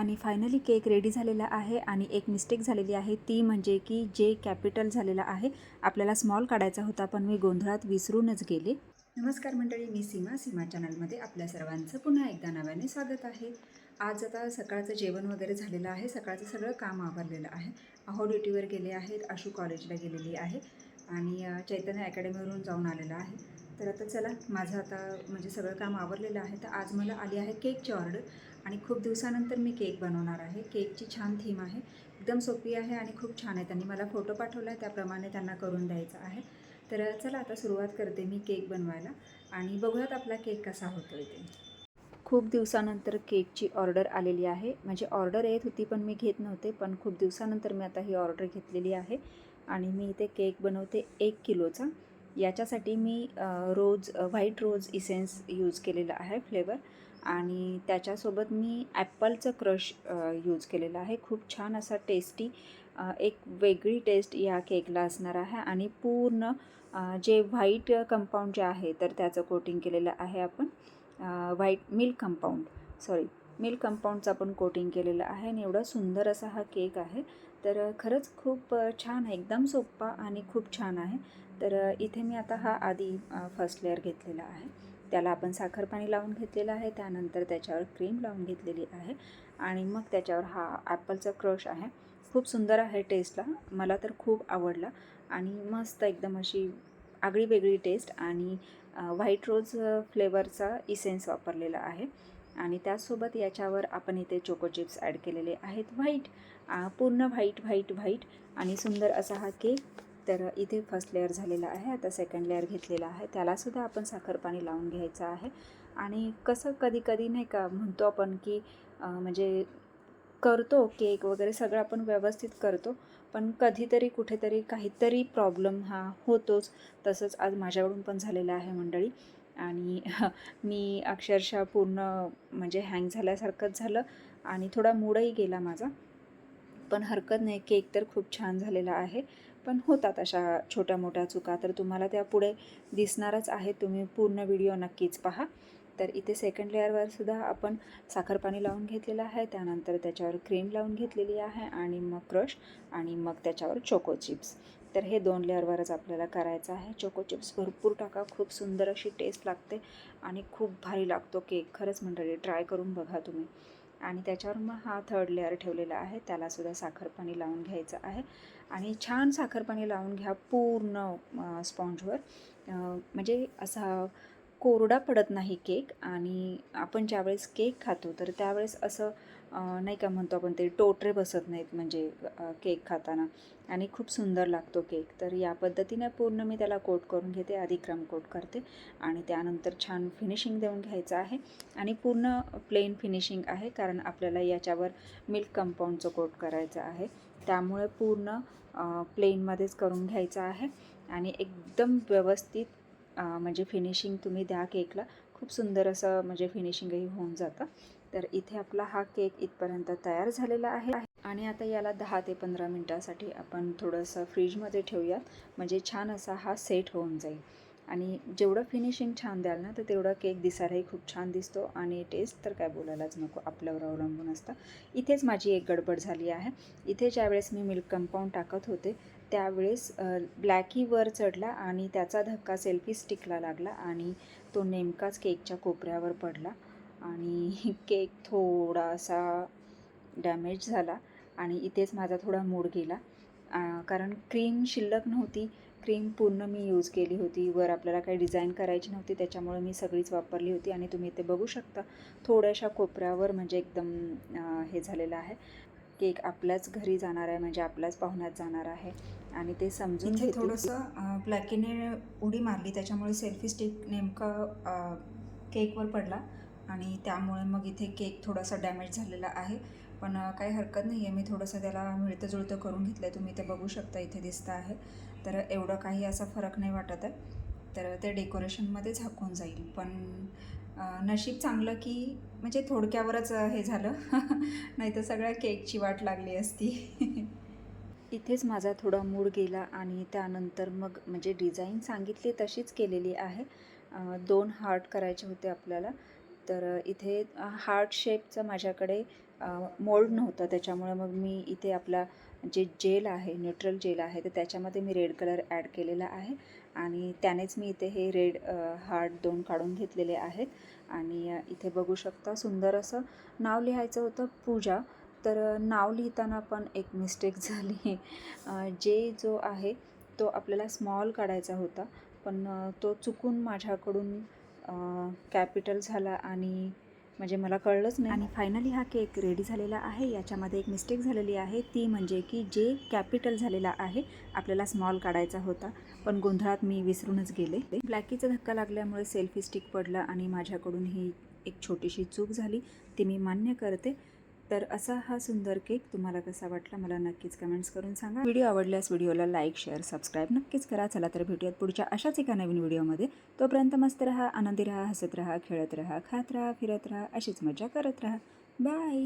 आणि finally cake ready झालेला आहे आणि एक मिस्टेक झालेली आहे. ती म्हणजे की जे कॅपिटल झालेलं आहे आपल्याला स्मॉल काढायचा होता पण मी गोंधळात विसरूनच गेले. नमस्कार मंडळी मी सीमा सीमा चॅनलमध्ये आपल्या सर्वांचं पुन्हा एकदा नव्याने स्वागत आहे. आज आता सकाळचं जेवण वगैरे झालेलं आहे. सकाळचं सगळं काम आवरलेलं आहे. अहो ड्युटीवर गेले आहेत. आशू कॉलेजला गेलेली आहे. आणि चैतन्य अकॅडमीवरून जाऊन आलेलं आहे. तर आता चला माझं आता म्हणजे सगळं काम आवरलेलं आहे. तर आज मला आली आहे केकची ऑर्डर आणि खूप दिवसानंतर मी केक बनवणार आहे. केकची छान थीम आहे. एकदम सोपी आहे आणि खूप छान आहे. त्यांनी मला फोटो पाठवला आहे त्याप्रमाणे त्यांना करून द्यायचा आहे. तर चला आता सुरुवात करते मी केक बनवायला. आणि बघूयात आपला केक कसा होतो ते. खूप दिवसानंतर केकची ऑर्डर आलेली आहे. म्हणजे ऑर्डर येत होती पण मी घेत नव्हते. पण खूप दिवसानंतर मी आता ही ऑर्डर घेतलेली आहे. आणि मी इथे केक बनवते एक किलोचा. याच्यासाठी मी rose white rose essence use केलेला आहे फ्लेवर. आणि त्याच्यासोबत मी ॲपलचं क्रश यूज केलेलं आहे. खूप छान असा टेस्टी एक वेगळी टेस्ट या केकला असणार आहे. आणि पूर्ण जे व्हाईट कंपाऊंड जे आहे तर त्याचं कोटिंग केलेलं आहे आपण white milk compound. Sorry milk कंपाऊंडचं आपण कोटिंग केलेलं आहे. आणि एवढा सुंदर असा हा केक आहे. तर खरंच खूप छान आहे एकदम सोप्पा आणि खूप छान आहे. तर इथे मी आता हा आधी फर्स्ट लेअर घेतलेला आहे. त्याला आपण साखर पाणी लावून घेतलेलं आहे. त्यानंतर त्याच्यावर क्रीम लावून घेतलेली आहे. आणि मग त्याच्यावर हा ॲपलचा क्रश आहे. खूप सुंदर आहे टेस्टला मला तर खूप आवडला. आणि मस्त एकदम अशी आगळी वेगळी टेस्ट आणि व्हाईट रोज फ्लेवरचा इसेन्स वापरलेला आहे. आणि त्याचसोबत याच्यावर आपण इथे चोको चिप्स ॲड केलेले आहेत. व्हाईट पूर्ण व्हाईट व्हाईट व्हाईट आणि सुंदर असा हा केक तर इथे फर्स्ट लेअर झालेला आहे आता सेकंड लेअर घेतलेला आहे. त्यालासुद्धा आपण साखर पाणी लावून घ्यायचं आहे. आणि कसं कधी कधी नाही का म्हणतो आपण की म्हणजे करतो केक वगैरे सगळं आपण व्यवस्थित करतो. पण कधीतरी कुठेतरी काहीतरी प्रॉब्लेम हा होतोच. तसंच आज माझ्याकडून पण झालेलं आहे मंडळी. आणि मी अक्षरशः पूर्ण म्हणजे हँग झाल्यासारखंच झालं. आणि थोडा मूडही गेला माझा. पण हरकत नाही केक तर खूप छान झालेला आहे. पण होतात अशा छोट्या मोठ्या चुका. तर तुम्हाला त्या पुढे दिसणारच आहे तुम्ही पूर्ण व्हिडिओ नक्कीच पहा. तर इथे सेकंड लेअरवर सुद्धा आपण साखर पाणी लावून घेतलेलं आहे. त्यानंतर त्याच्यावर क्रीम लावून घेतलेली आहे आणि मग क्रश आणि मग त्याच्यावर चोको चिप्स तर हे दोन लेअरवरच आपल्याला करायचं आहे. चोको चिप्स भरपूर टाका. खूप सुंदर अशी टेस्ट लागते आणि खूप भारी लागतो केक खरंच मंडळी ट्राय करून बघा तुम्ही. आणि त्याच्यावर मग हा थर्ड लेअर ठेवलेला आहे. त्यालासुद्धा साखरपाणी लावून घ्यायचं आहे. आणि छान साखरपाणी लावून घ्या पूर्ण स्पॉन्जवर म्हणजे असा कोरडा पडत नाही केक आणि आपण ज्यावेळेस केक खातो तर त्यावेळेस असं नाही का म्हणतो आपण ते टोटरे बसत नाहीत म्हणजे केक खाताना. आणि खूप सुंदर लागतो केक. तर या पद्धतीने पूर्ण मी त्याला कोट करून घेते आधी क्रम कोट करते. आणि त्यानंतर छान फिनिशिंग देऊन घ्यायचं आहे. आणि पूर्ण प्लेन फिनिशिंग आहे कारण आपल्याला याच्यावर मिल्क कंपाऊंडचं कोट करायचं आहे. त्यामुळे पूर्ण प्लेनमध्येच करून घ्यायचं आहे. आणि एकदम व्यवस्थित म्हणजे फिनिशिंग तुम्ही द्या केकला. खूप सुंदर असं म्हणजे फिनिशिंगही होऊन जातं. तर इथे आपला हा केक इथपर्यंत तयार झालेला आहे. आणि आता याला दहा ते पंधरा मिनटासाठी आपण थोडंसं फ्रीजमध्ये ठेवूयात. म्हणजे छान असा हा सेट होऊन जाईल. आणि जेवढं फिनिशिंग छान द्याल ना तर तेवढा केक दिसायलाही खूप छान दिसतो आणि टेस्ट तर काय बोलायलाच नको आपल्यावर अवलंबून असतं. इथेच माझी एक गडबड झाली आहे. इथे ज्यावेळेस मी मिल्क कंपाऊंड टाकत होते त्यावेळेस ब्लॅकी वर चढला आणि त्याचा धक्का सेल्फी स्टिकला लागला आणि तो नेमकाच केकच्या कोपऱ्यावर पडला. आणि केक थोडासा डॅमेज झाला आणि इथेच माझा थोडा मूड गेला. कारण क्रीम शिल्लक नव्हती. क्रीम पूर्ण मी यूज केली होती. वर आपल्याला काही डिझाईन करायची नव्हती. त्याच्यामुळे मी सगळीच वापरली होती आणि तुम्ही इथे बघू शकता. थोड्याशा कोपऱ्यावर म्हणजे एकदम हे झालेलं आहे. केक आपल्याच घरी जाणार आहे. म्हणजे आपल्याच पाहुण्यात जाणार आहे. आणि ते समजून घेतील. थोडंसं ब्लॅकीने उडी मारली. त्याच्यामुळे सेल्फी स्टिक नेमका केकवर पडला. आणि त्यामुळे मग इथे केक थोडासा डॅमेज झालेला आहे. पण काही हरकत नाही आहे मी थोडंसं त्याला मिळतं जुळतं करून घेतलं आहे तुम्ही ते बघू शकता इथे दिसतं आहे. तर एवढं काही असा फरक नाही वाटत आहे. तर ते डेकोरेशनमध्ये झाकून जाईल. पण नशीब चांगलं की म्हणजे थोडक्यावरच हे झालं. नाही तर सगळ्या केकची वाट लागली असती. इथेच माझा थोडा मूड गेला आणि त्यानंतर मग म्हणजे डिझाईन सांगितली तशीच केलेली आहे. दोन हार्ट करायचे होते आपल्याला. तर इथे हार्ट शेपचं माझ्याकडे मोल्ड नव्हतं. त्याच्यामुळे मग मी इथे आपला जे जेल आहे न्यूट्रल जेल आहे तर त्याच्यामध्ये मी रेड कलर ॲड केलेला आहे. आणि त्यानेच मी इथे हे रेड हार्ट दोन काढून घेतलेले आहेत. आणि इथे बघू शकता सुंदर असं नाव लिहायचं होतं पूजा. तर नाव लिहिताना पण एक मिस्टेक झाली. जे जो आहे तो आपल्याला स्मॉल काढायचा होता. पण तो चुकून माझ्याकडून कॅपिटल झाला आणि म्हणजे मला कळलंच नाही. आणि फायनली हा केक रेडी झालेला आहे. याच्यामध्ये एक मिस्टेक झालेली आहे. ती म्हणजे की जे कॅपिटल झालेला आहे आपल्याला स्मॉल काढायचा होता. पण गोंधळात मी विसरूनच गेले. ब्लॅकीचा धक्का लागल्यामुळे सेल्फी स्टिक पडला आणि माझ्याकडून ही एक छोटीशी चूक झाली. ती मी मान्य करते. तर असा हा सुंदर केक तुम्हाला कसा वाटला मला नक्कीच कमेंट्स करून सांगा. व्हिडिओ आवडल्यास व्हिडिओला लाईक शेअर सबस्क्राईब नक्कीच करा. चला तर भेटूयात पुढच्या अशाच एका नवीन व्हिडिओमध्ये. तोपर्यंत मस्त राहा आनंदी राहा हसत राहा खेळत राहा खात राहा फिरत राहा अशीच मजा करत राहा. बाय